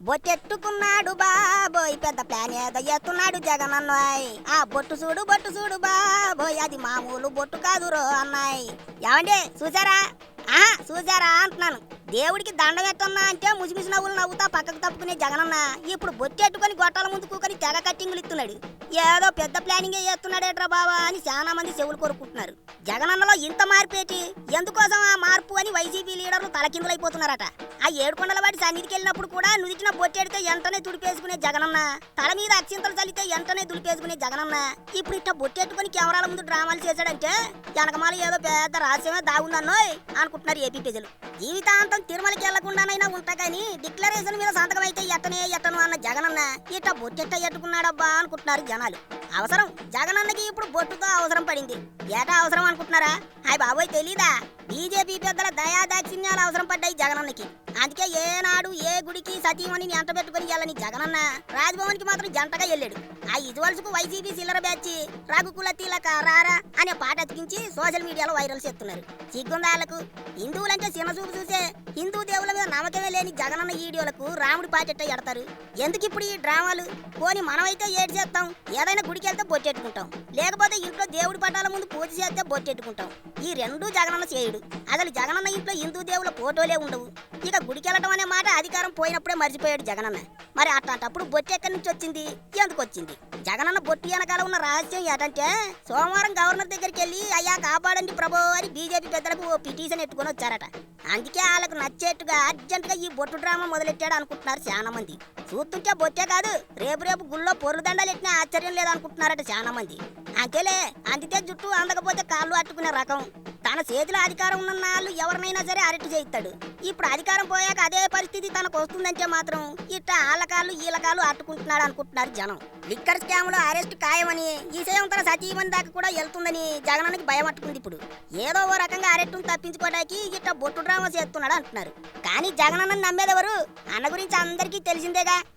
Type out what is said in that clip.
బొట్టెట్టుకున్నాడు బాబోయ్ పెద్ద ప్లాన్ ఏదో ఎత్తున్నాడు జగన్ అన్నాయి ఆ బొట్టు చూడు బొట్టు చూడు బాబోయ్ అది మామూలు బొట్టు కాదురో అన్నాయ్ ఏమండి చూసారా ఆహా చూసారా అంటున్నాను. దేవుడికి దండం ఎట్టన్నా అంటే ముసిమిసి నవ్వులు నవ్వుతా పక్కకు తప్పుకునే జగనన్న. ఇప్పుడు బొట్టెట్టుకొని గొట్టాల ముందు కూకొని తెగ కట్టింగులు ఇస్తున్నాడు. ఏదో పెద్ద ప్లానింగ్ చేస్తున్నాడేట్రా బావా అని చాలా మంది చెవులు కోరుకుంటున్నారు జగనన్నలో ఇంత మార్పేటి ఎందుకోసం ఆ మార్పు అని వైసీపీ లీడర్లు తలకిందులైపోతున్నారట. ఆ ఏడుకొండల వాడి సన్నిధికి వెళ్ళినప్పుడు కూడా నుదిటిన బొట్టెడితే ఎంటనే తుడిపేసుకునే జగనన్న. తల మీద అక్షింతలు చల్లితే ఎంటనే తుడిపేసుకునే జగనన్న. ఇప్పుడు ఇట్ట బొట్టెట్టుకుని కెమెరాల ముందు డ్రామాలు చేశాడంటే వెనకమాల ఏదో పెద్ద రహస్యమే దాగుందన్నోయ్ అనుకుంటున్నారు ఏపీ ప్రజలు. జీవితాంతం తిరుమలకి వెళ్ళకుండానైనా ఉంటా కానీ డిక్లరేషన్ మీద సంతకం అయితే ఎట్టనే ఎట్టను అన్న జగనన్న ఇట్ట బొట్టెట్ట ఎట్టుకున్నాడబ్బా అనుకుంటున్నారు జనాలు. అవసరం. జగనన్నకి ఇప్పుడు బొట్టుతో అవసరం పడింది. ఏటా అవసరం అనుకుంటున్నారా? హాయ్ బాబోయ్ తెలీదా? బీజేపీ పెద్దల దయా దాక్షిణ్యాలు అవసరం పడ్డాయి జగనన్నకి. అందుకే ఏనాడు ఏ గుడికి సతీమణి ఎంట పెట్టుకుని వెళ్ళని జగనన్న రాజ్భవన్కి మాత్రం జంటగా వెళ్ళాడు. ఆ ఇదివలసుకు వైసీపీ సిల్లర బ్యాచ్ రఘుకుల తిలక రారా అనే పాట అతికించి సోషల్ మీడియాలో వైరల్ చేస్తున్నారు. సిగ్గుందాలకు హిందువులంటే చిన్నచూపు చూసే హిందూ దేవుల మీద నమ్మకమే లేని జగనన్న వీడియోలకు రాముడి పాటెట్ట ఎడతారు. ఎందుకు ఇప్పుడు ఈ డ్రామాలు? పోని మనమైతే ఏడు చేస్తాం ఏదైనా గుడికి వెళ్తే బొట్టెట్టుకుంటాం. లేకపోతే ఇంట్లో దేవుడి పటాల ముందు పూజ చేస్తే బొట్టెట్టుకుంటాం. ఈ రెండూ జగనన్న చేయుడు. అసలు జగనన్న ఇంట్లో హిందూ దేవుల ఫోటోలే ఉండవు. ఇక గుడికెళ్ళటం అనే మాట అధికారం పోయినప్పుడే మర్చిపోయాడు జగనన్న. మరి అట్లాంటప్పుడు బొట్టు ఎక్కడి నుంచి వచ్చింది? ఎందుకు వచ్చింది? జగనన్న బొట్టు వెనకాల ఉన్న రహస్యం ఏంటంటే సోమవారం గవర్నర్ దగ్గరికి వెళ్ళి అయ్యా కాపాడండి ప్రభు అని బీజేపీ పెద్దలకు ఓ పిటిషన్ ఎట్టుకొని వచ్చారట. అందుకే వాళ్ళకు నచ్చేట్టుగా అర్జెంటుగా ఈ బొట్టు డ్రామా మొదలెట్టాడు అనుకుంటున్నారు చాలా మంది చూస్తుంటే బొట్టే కాదు రేపు రేపు గుళ్ళో పొర్రు ఎట్టినా ఆశ్చర్యం లేదనుకుంటున్నారట చాలా మంది అంతేలే అందితే జుట్టు అందకపోతే కాళ్ళు అట్టుకునే రకం. తన చేతిలో అధికారం ఉన్న నాళ్ళు ఎవరినైనా సరే అరెస్ట్ చేయిస్తాడు. ఇప్పుడు అధికారం పోయాక అదే పరిస్థితి తనకు వస్తుందంటే మాత్రం ఇట్ట ఆళ్ళకాళ్ళు ఈలకాలు అట్టుకుంటున్నాడు అనుకుంటున్నారు జనం. లిక్కర్ స్కామ్లో అరెస్ట్ ఖాయమని ఈ సేవం తన సతీమణి దాకా కూడా వెళ్తుందని జగనానికి భయం అట్టుకుంది ఇప్పుడు. ఏదో ఓ రకంగా అరెస్టును తప్పించుకోవడానికి ఇట్ట బొట్టు డ్రామా చేస్తున్నాడు అంటున్నారు. కానీ జగనన్న నమ్మేదెవరు? అన్న గురించి అందరికీ తెలిసిందేగా.